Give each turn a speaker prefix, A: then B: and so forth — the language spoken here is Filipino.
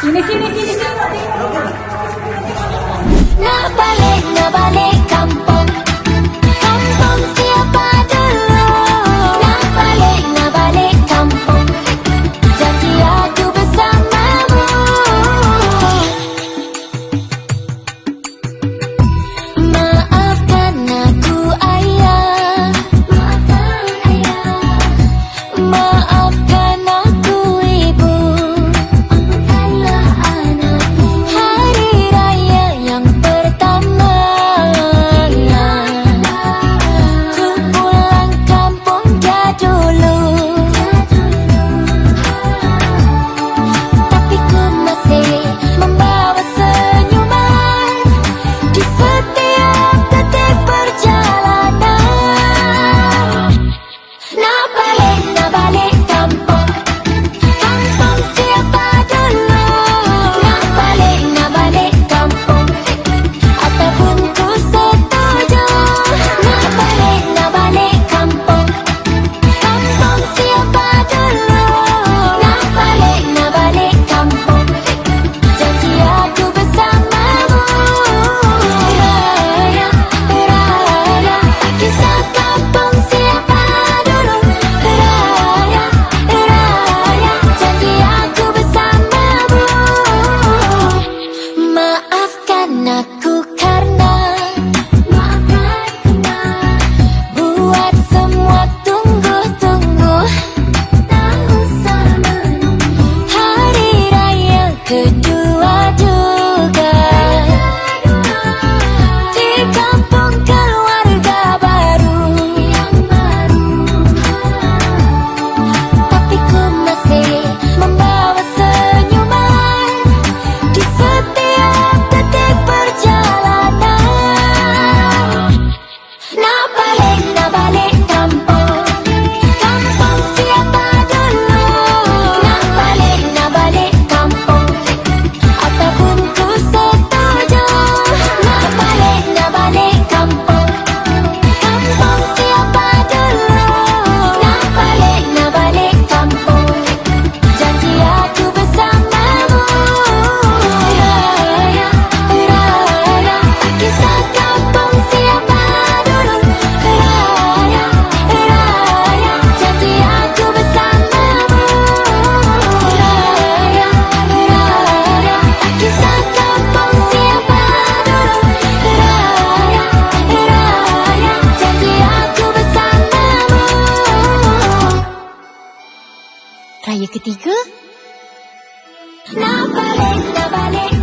A: Sini, sini, sini, sini.
B: Napalik na ba? Raya ketiga? Nak balik, nak balik?